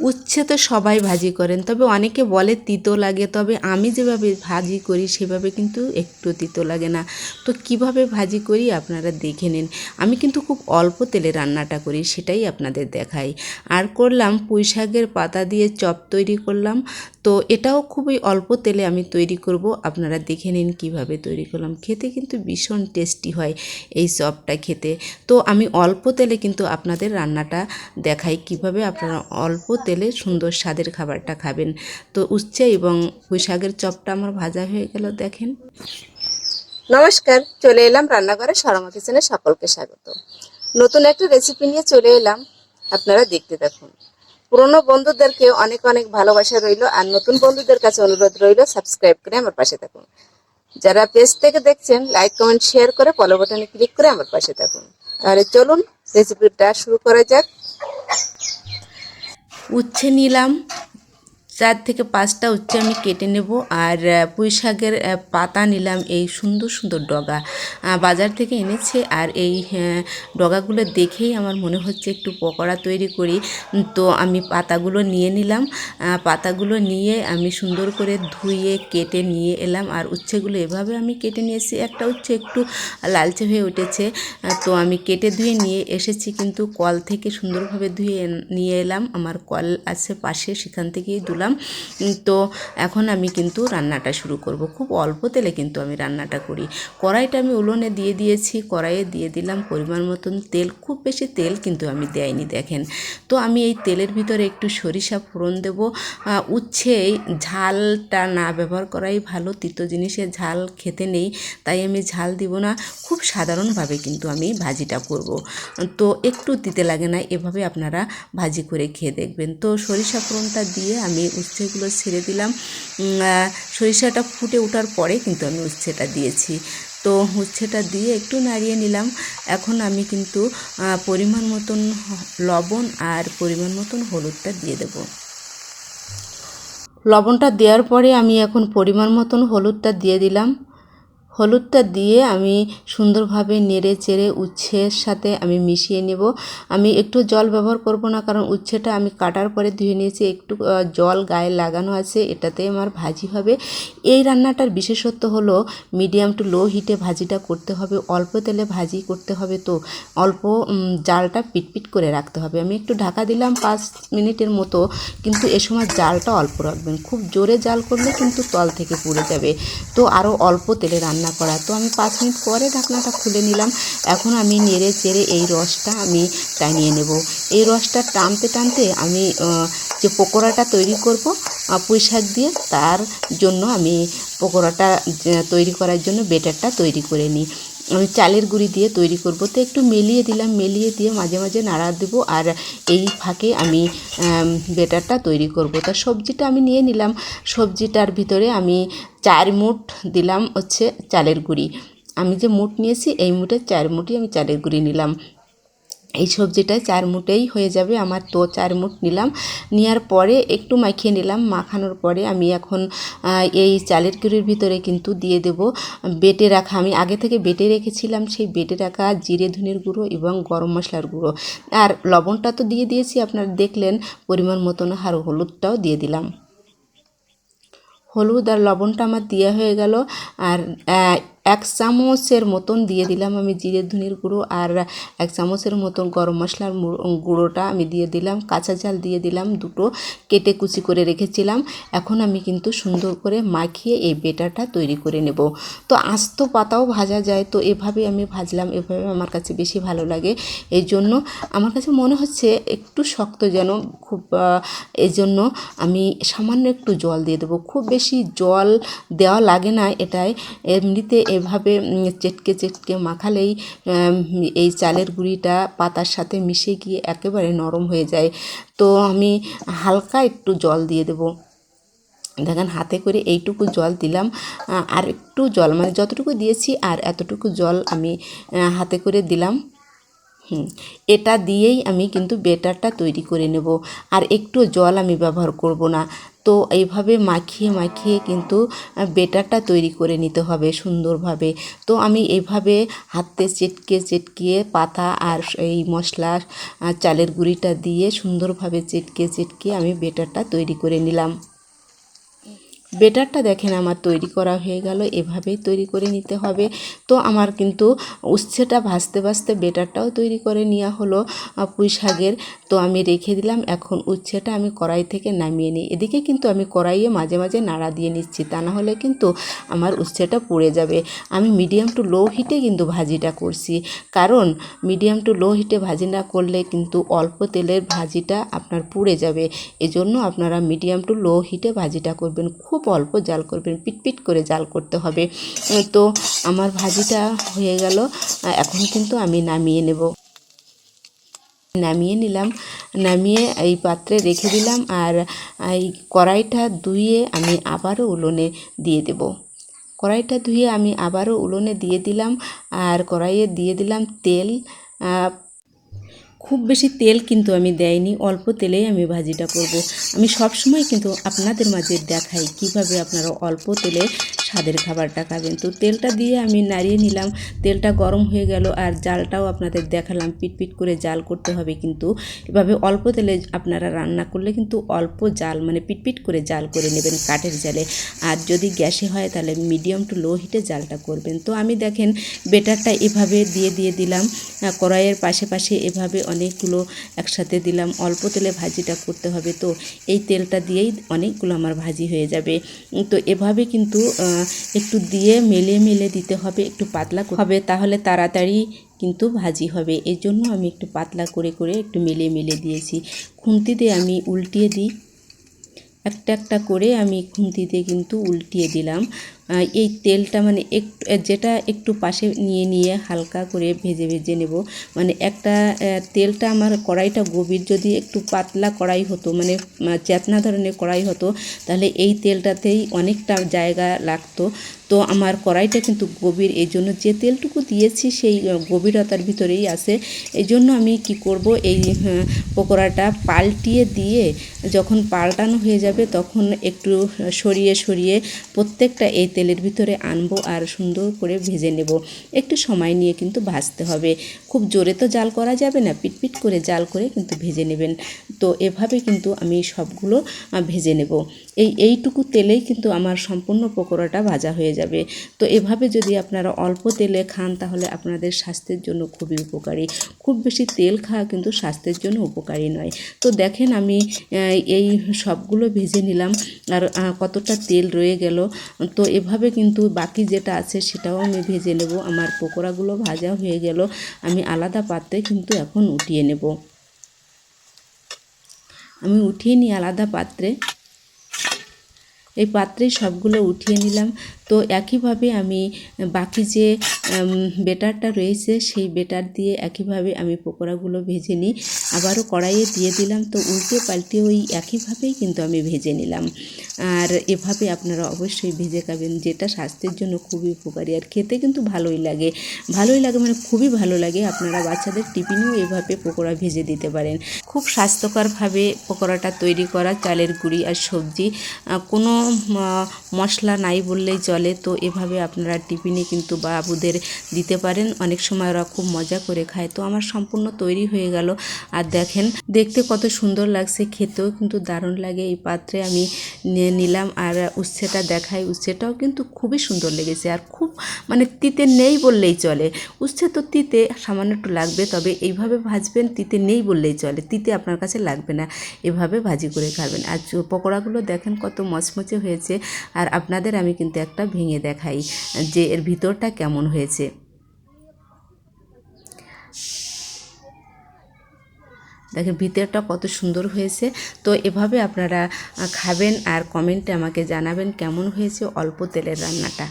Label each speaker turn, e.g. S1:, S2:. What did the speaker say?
S1: উচ্ছে তো সবাই ভাজি করেন। তবে অনেকে বলে তিতো লাগে, তবে আমি যেভাবে ভাজি করি সেভাবে কিন্তু একটু তিতো লাগে না। তো কীভাবে ভাজি করি আপনারা দেখে নিন। আমি কিন্তু খুব অল্প তেলে রান্নাটা করি, সেটাই আপনাদের দেখাই। আর করলাম পুঁই শাকের পাতা দিয়ে চপ তৈরি করলাম। তো এটাও খুবই অল্প তেলে আমি তৈরি করব। আপনারা দেখে নিন কীভাবে তৈরি করলাম। খেতে কিন্তু ভীষণ টেস্টি হয় এই চপটা খেতে। তো আমি অল্প তেলে কিন্তু আপনাদের রান্নাটা দেখাই কীভাবে আপনারা অল্প তেলে সুন্দর স্বাদের খাবারটা খাবেন। তো উচ্ছে এবং পুঁই শাকের চপটা আমার ভাজা হয়ে গেল, দেখেন।
S2: নমস্কার, চলে এলাম রান্নাঘরে সরমা কিচেনে সকলকে স্বাগত। নতুন একটা রেসিপি নিয়ে চলে এলাম, আপনারা দেখতে দেখুন পুরনো বন্ধুদেরকে অনেক অনেক ভালোবাসা রইল, আর নতুন বন্ধুদের কাছে অনুরোধ রইল সাবস্ক্রাইব করে আমার পাশে থাকুন। যারা পেজ থেকে দেখছেন লাইক কমেন্ট শেয়ার করে ফলো বাটনে ক্লিক করে আমার পাশে থাকুন। তাহলে চলুন রেসিপিটা শুরু করা যাক।
S1: উচ্ছে নিলাম চার থেকে পাঁচটা উচ্ছে আমি কেটে নেব আর পুঁই শাকের পাতা নিলাম এই সুন্দর সুন্দর ডগা। বাজার থেকে এনেছে আর এই ডগাগুলো দেখেই আমার মনে হচ্ছে একটু পকোড়া তৈরি করি। তো আমি পাতাগুলো নিয়ে নিলাম। পাতাগুলো নিয়ে আমি সুন্দর করে ধুয়ে, কেটে নিয়ে এলাম আর উচ্ছেগুলো এভাবে আমি কেটে নিয়েছি। একটা উচ্ছে একটু লালচে হয়ে উঠেছে। তো আমি কেটে ধুয়ে নিয়ে এসেছি কিন্তু কল থেকে সুন্দরভাবে ধুয়ে নিয়ে এলাম। আমার কল আছে পাশে, সেখান থেকেই দুলাম। তো এখন আমি কিন্তু রান্নাটা শুরু করব। খুব অল্প তেলে কিন্তু আমি রান্নাটা করি। কড়াইটা আমি উলোনে দিয়ে দিয়েছি, কড়াইয়ে দিয়ে দিলাম পরিমাণ মতন তেল। খুব বেশি তেল কিন্তু আমি দেয়নি দেখেন। তো আমি এই তেলের ভিতরে একটু সরিষা ফোড়ন দেবো। উচ্ছে ঝালটা না ব্যবহার করাই ভালো, তিতো জিনিসে ঝাল খেতে নেই, তাই আমি ঝাল দিব না। খুব সাধারণভাবে কিন্তু আমি ভাজিটা করব। তো একটু দিতে লাগে না, এভাবে আপনারা ভাজি করে খেয়ে দেখবেন। তো সরিষা ফোড়নটা দিয়ে আমি উচ্ছেগুলো ছেড়ে দিলাম। সরিষাটা ফুটে ওঠার পরে কিন্তু আমি উচ্ছেটা দিয়েছি। তো উচ্ছেটা দিয়ে একটু নাড়িয়ে নিলাম। এখন আমি কিন্তু পরিমাণ মতন লবণ আর পরিমাণ মতন হলুদটা দিয়ে দেবো। লবণটা দেওয়ার পরে আমি এখন পরিমাণ মতন হলুদটা দিয়ে দিলাম। হলুদটা দিয়ে আমি সুন্দরভাবে নেড়ে চেড়ে উচ্ছের সাথে আমি মিশিয়ে নেব। আমি একটু জল ব্যবহার করব না, কারণ উচ্ছেটা আমি কাটার পরে ধুয়ে নিয়েছি। একটু জল গায়ে লাগানো আছে, এটাতে আমার ভাজি হবে। এই রান্নাটার বিশেষত্ব হলো মিডিয়াম টু লো হিটে ভাজিটা করতে হবে। অল্প তেলে ভাজি করতে হবে তো। অল্প জালটা পিটপিট করে রাখতে হবে। আমি একটু ঢাকা দিলাম পাঁচ মিনিটের মতো, কিন্তু এ সময় জালটা অল্প রাখবেন। খুব জোরে জাল করলে কিন্তু তল থেকে পুড়ে যাবে। তো আরও অল্প তেলে রান্না করা। তো আমি পাঁচ মিনিট পরে ঢাকনাটা খুলে নিলাম। এখন আমি নেড়ে চেড়ে এই রসটা আমি টানিয়ে নেব। এই রসটা টানতে টানতে আমি যে পকোড়াটা তৈরি করব পুঁই শাক দিয়ে, তার জন্য আমি পকোড়াটা তৈরি করার জন্য বেটারটা তৈরি করে নিই। আমি চালের গুঁড়ি দিয়ে তৈরি করব। তো একটু মেলিয়ে দিলাম, মেলিয়ে দিয়ে মাঝে মাঝে নাড়া দেব আর এই ফাঁকে আমি বেটারটা তৈরি করব। তা সবজিটা আমি নিয়ে নিলাম। সবজিটার ভিতরে আমি চার মুঠ দিলাম হচ্ছে চালের গুঁড়ি। আমি যে মুঠ নিয়েছি, এই মুঠে চার মুঠি আমি চালের গুঁড়ি নিলাম। এই সবজিটা চার মুটেই হয়ে যাবে, আমার তো চার মুট নিলাম। নেওয়ার পরে একটু মাখিয়ে নিলাম, মাখানোর পরে আমি এখন এই চালের গুঁড়ির ভিতরে কিন্তু দিয়ে দেব। বেটে রাখা, আমি আগে থেকে বেটে রেখেছিলাম সেই বেটে রাখা জিরে, ধনের গুঁড়ো এবং গরম মশলার গুঁড়ো। আর লবণটা তো দিয়ে দিয়েছি, আপনারা দেখলেন পরিমাণ মতন আর হলুদটাও দিয়ে দিলাম। হলুদ আর লবণটা আমার দেওয়া হয়ে গেল। আর এক চামচের মতন দিয়ে দিলাম আমি জিরে ধনির গুঁড়ো আর এক চামচের মতন গরম মশলার গুঁড়োটা আমি দিয়ে দিলাম। কাঁচা ঝাল দিয়ে দিলাম দুটো। কেটে কুচি করে রেখেছিলাম। এখন আমি কিন্তু সুন্দর করে মাখিয়ে এই বেটাটা তৈরি করে নেব। তো আস্ত পাতাও ভাজা যায়। তো এভাবে আমি ভাজলাম। এভাবে আমার কাছে বেশি ভালো লাগে। এই জন্য আমার কাছে মনে হচ্ছে একটু শক্ত যেন খুব এই জন্য আমি সামান্য একটু জল দিয়ে দেবো। খুব বেশি জল দেওয়া লাগে না এটাই। এমনিতে এভাবে চেটকে চেটকে মাখালেই এই চালের গুঁড়িটা পাতার সাথে মিশে গিয়ে একেবারে নরম হয়ে যায়। তো আমি হালকা একটু জল দিয়ে দেবো। দেখেন, হাতে করে এইটুকু জল দিলাম। আর একটু জল মানে যতটুকু দিয়েছি আর এতটুকু জল আমি হাতে করে দিলাম। হুম, এটা দিয়েই আমি কিন্তু বেটারটা তৈরি করে নেব। আর একটু জল আমি ব্যবহার করব না। তো এইভাবে মাখিয়ে মাখিয়ে কিন্তু বেটারটা তৈরি করে নিতে হবে সুন্দরভাবে। তো আমি এইভাবে হাতে চেটকে চেটকিয়ে পাতা আর এই মশলা চালের গুঁড়িটা দিয়ে সুন্দরভাবে চেটকে চেটকে আমি বেটারটা তৈরি করে নিলাম। বেটারটা দেখেন আমার তৈরি করা হয়ে গেল, এভাবেই তৈরি করে নিতে হবে। তো আমার কিন্তু উচ্ছেটা ভাজতে ভাজতে বেটারটাও তৈরি করে নেওয়া হলো পুঁই শাকের। তো আমি রেখে দিলাম, এখন উচ্ছেটা আমি কড়াই থেকে নামিয়ে নিই। এদিকে কিন্তু আমি কড়াইয়ে মাঝে মাঝে নাড়া দিয়ে নিচ্ছি, তা না হলে কিন্তু আমার উচ্ছেটা পুড়ে যাবে। আমি মিডিয়াম টু লো হিটে কিন্তু ভাজিটা করছি, কারণ মিডিয়াম টু লো হিটে ভাজি না করলে কিন্তু অল্প তেলের ভাজিটা আপনার পুড়ে যাবে। এজন্য আপনারা মিডিয়াম টু লো হিটে ভাজিটা করবেন, খুব অল্প জাল করবেন, পিটপিট করে জাল করতে হবে। তো আমার ভাজিটা হয়ে গেল, এখন কিন্তু আমি নামিয়ে নেব। নামিয়ে নিলাম, নামিয়ে এই পাত্রে রেখে দিলাম আর এই কড়াইটা ধুয়ে আমি আবারও উলোনে দিয়ে দেব। কড়াইটা ধুয়ে আমি আবারও উলোনে দিয়ে দিলাম আর কড়াইয়ে দিয়ে দিলাম তেল খুব বেশি তেল কিন্তু আমি দেয়নি অল্প তেলেই আমি ভাজিটা করব। আমি সব সময় কিন্তু আপনাদের মাঝে দেখাই কীভাবে আপনারা অল্প তেলে স্বাদের খাবারটা খাবেন। তো তেলটা দিয়ে আমি নাড়িয়ে নিলাম। তেলটা গরম হয়ে গেল আর জালটাও আপনাদের দেখালাম। পিটপিট করে জাল করতে হবে কিন্তু। এভাবে অল্প তেলে আপনারা রান্না করলে কিন্তু অল্প জাল মানে পিটপিট করে জাল করে নেবেন কাঠের জালে। আর যদি গ্যাসে হয় তাহলে মিডিয়াম টু লো হিটে জালটা করবেন। তো আমি দেখেন বেটারটা এভাবে দিয়ে দিয়ে দিলাম। কড়াইয়ের পাশে পাশে এভাবে অনেকগুলো একসাথে দিলাম। অল্প তেলে ভাজিটা করতে হবে। তো এই তেলটা দিয়েই অনেকগুলো আমার ভাজি হয়ে যাবে। তো এভাবে কিন্তু একটু দিয়ে মেলে মেলে দিতে হবে, একটু পাতলা হবে, তাহলে তাড়াতাড়ি কিন্তু ভাজি হবে। এর জন্য আমি একটু পাতলা করে করে একটু মেলে মেলে দিয়েছি। খুন্তি দিয়ে আমি উল্টিয়ে দিই। একটা একটা করে আমি খুন্তিতে কিন্তু উল্টিয়ে দিলাম। এই তেলটা মানে একটু যেটা একটু পাশে নিয়ে নিয়ে হালকা করে ভেজে ভেজে নেব। মানে একটা তেলটা আমার কড়াইটা গভীর যদি একটু পাতলা কড়াই হতো মানে চেতনা ধরনের কড়াই হতো, তাহলে এই তেলটাতেই অনেকটা জায়গা লাগতো। তো আমার কড়াইটা কিন্তু গভীর, এই জন্য যে তেলটুকু দিয়েছি সেই গভীরতার ভিতরেই আছে। এই জন্য আমি কি করব, এই পকোড়াটা পাল্টিয়ে দিয়ে যখন পাল্টানো হয়ে যাবে, তখন একটু সরিয়ে সরিয়ে প্রত্যেকটা এই তেলের ভিতরে আনব আর সুন্দর করে ভেজে নেব। একটু সময় নিয়ে কিন্তু ভাজতে হবে। খুব জোরে তো জাল করা যাবে না, পিটপিট করে জাল করে কিন্তু ভেজে নেবেন। তো এভাবে কিন্তু আমি সবগুলো ভেজে নেব। এই, এইটুকু তেলেই কিন্তু আমার সম্পূর্ণ পকোড়াটা ভাজা হয়ে যাবে। তো এভাবে যদি আপনারা অল্প তেলে খান তাহলে আপনাদের স্বাস্থ্যের জন্য খুবই উপকারী। খুব বেশি তেল খাওয়া কিন্তু স্বাস্থ্যের জন্য উপকারী নয়। তো দেখেন আমি এই সবগুলো ভেজে নিলাম। আর কতটা তেল রয়ে গেল। তো এভাবে কিন্তু বাকি যেটা আছে সেটাও আমি ভেজে নেব। আমার পকোড়াগুলো ভাজা হয়ে গেল। আমি আলাদা পাত্রে কিন্তু এখন উঠিয়ে নেব। আমি উঠিয়ে নিই আলাদা পাত্রে। এই পাত্রে সবগুলো উঠিয়ে নিলাম। তো একইভাবে আমি, বাকি যে বেটারটা রয়েছে, সেই বেটার দিয়ে একইভাবে আমি পকোড়াগুলো ভেজে নিই। আবারও কড়াইয়ে দিয়ে দিলাম। তো উল্টে পাল্টে ওই একইভাবেই কিন্তু আমি ভেজে নিলাম। আর এভাবে আপনারা অবশ্যই ভেজে খাবেন। যেটা স্বাস্থ্যের জন্য খুবই উপকারী। আর খেতে কিন্তু ভালোই লাগে। ভালোই লাগে মানে খুবই ভালো লাগে। আপনারা বাচ্চাদের টিফিনেও এভাবে পকোড়া ভেজে দিতে পারেন। খুব স্বাস্থ্যকরভাবে পকোড়াটা তৈরি করা, চালের গুঁড়ি আর সবজি কোনো মশলা নাই বললেই চলে। তো এভাবে আপনারা টিফিনে কিন্তু বাবুদের দিতে পারেন। অনেক সময় ওরা খুব মজা করে খায়। তো আমার সম্পূর্ণ তৈরি হয়ে গেল। আর দেখেন, দেখতে কত সুন্দর লাগছে। খেতেও কিন্তু দারুণ লাগে। এই পাত্রে আমি নিলাম আর উচ্ছেটা দেখাই। উচ্ছেটাও কিন্তু খুবই সুন্দর লেগেছে। আর খুব মানে তিতে নেই বললেই চলে। উচ্ছে তো তিতে, সামান্য একটু লাগবে, তবে এইভাবে ভাজবেন, তিতে নেই বললেই চলে। তিতে আপনার কাছে লাগবে না। এভাবে ভাজি করে খাবেন। আর পকোড়াগুলো দেখেন, কত মচমচে হয়েছে আর আপনাদের আমি কিন্তু একটা ভেঙে দেখাই যে এর ভিতরটা কেমন হয়েছে। দেখেন ভিতরটা কত সুন্দর হয়েছে। তো এভাবে আপনারা খাবেন আর কমেন্টে আমাকে জানাবেন কেমন হয়েছে অল্প তেলের রান্নাটা।